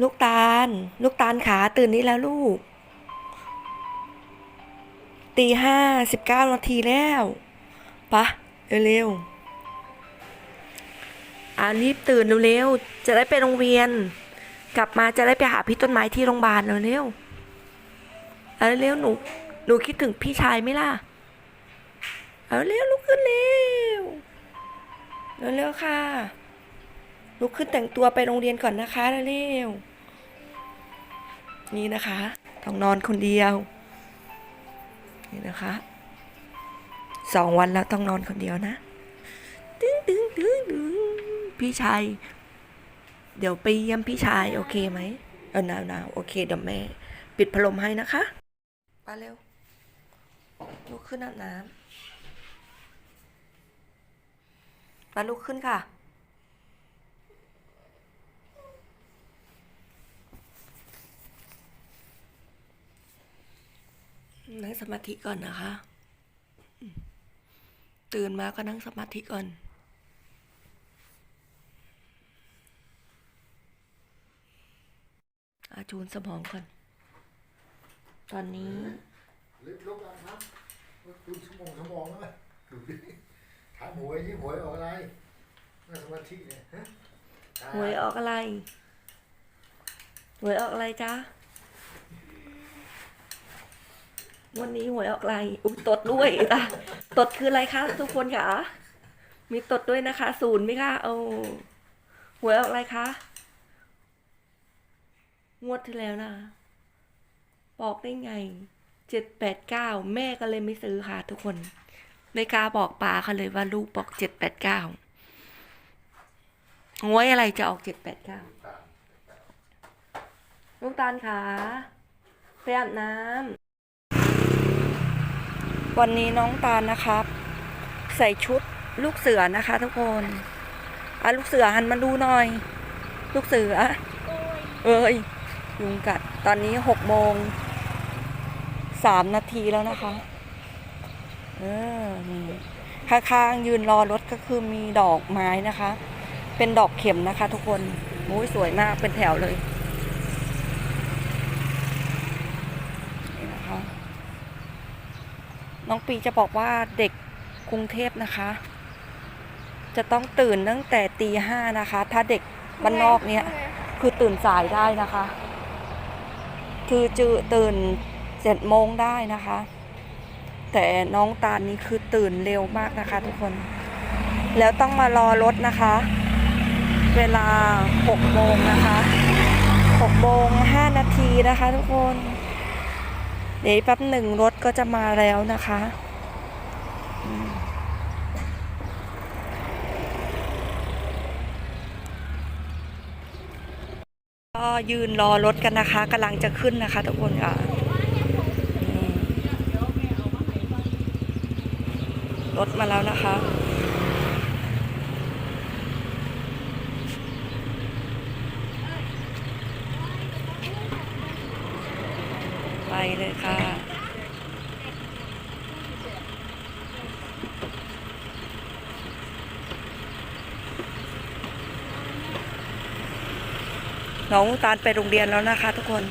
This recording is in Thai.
ลูกตาล ลูกตาลขาตื่นนี่แล้วลูก ตีห้าสิบเก้านาทีแล้วปะเร็วๆอ่ารีบตื่นเร็วๆ จะได้ไปโรงเรียน กลับมาจะได้ไปหาพี่ต้นไม้ที่โรงพยาบาลเร็วๆเอาเร็วหนู หนูคิดถึงพี่ชายไหมล่ะ เอาเร็วลุกขึ้นเร็ว เร็วๆค่ะ ลุกขึ้นแต่งตัวไปโรงเรียนก่อนนะคะเร็วนี่นะคะต้องนอนคนเดียว นี่นะคะสองวันแล้วต้องนอนคนเดียวนะตึ้งตึ้งตึ้งตึ้งพี่ชายเดี๋ยวไปเยี่ยมพี่ชายโอเคไหมเออหนาวหนาวโอเคเดี๋ยวแม่ ปิดพัดลมให้นะคะไปเร็วลุกขึ้นอาบน้ำมาลุกขึ้นค่ะ นั่งสมาธิก่อนนะคะ ตื่นมาก็นั่งสมาธิก่อน อาจูนสมองก่อน ตอนนี้ลิฟต์ลุกแล้วครับคุณสมองสมองแล้วไหมดูดิถามหวยที่หวยออกอะไรนั่งสมาธิเนี่ยฮะหวยออกอะไรหวยออกอะไรจ๊ะ วันนี้หวยออกอะไรอุ้ยตดด้วยอะตดคืออะไรคะทุกคนคะมีตดด้วยนะคะศูนย์ไหมคะโอ้หวยออกอะไรคะงวดที่แล้วนะบอกได้ไงเจ็ดแปดเก้าแม่ก็เลยไม่ซื้อค่ะ ทุกคนไม่กล้าบอกปาเขาเลยว่าลูกบอกเจ็ดแปดเก้างวยอะไรจะออกเจ็ดแปดเก้าลูกตาลขาไปอาบน้ำ วันนี้น้องตาลนะครับ ใส่ชุดลูกเสือนะคะ ทุกคนอะลูกเสือหันมาดูหน่อย ลูกเสือเอ้ยยุงกัดตอนนี้หกโมงสามนาทีแล้วนะคะ เออนี่ข้างๆยืนรอรถก็คือมีดอกไม้นะคะ เป็นดอกเข็มนะคะ ทุกคนมุ้ยสวยมากเป็นแถวเลย นี่นะคะ น้องปีจะบอกว่าเด็กกรุงเทพนะคะ จะต้องตื่นตั้งแต่ตีห้านะคะ ถ้าเด็กบ้านนอกเนี่ยคือตื่นสายได้นะคะ คือจือตื่นเจ็ดโมงได้นะคะ แต่น้องตาลนี่คือตื่นเร็วมากนะคะ ทุกคน แล้วต้องมารอรถนะคะ เวลา6โมงนะคะ6โมง5นาทีนะคะ ทุกคน เดี๋ยวแป๊บหนึ่งรถก็จะมาแล้วนะคะก็ยืนรอรถกันนะคะกำลังจะขึ้นนะคะทุกคนค่ะรถมาแล้วนะคะ ไป เลยค่ะ น้องตาลไปโรงเรียนแล้วนะคะทุกคน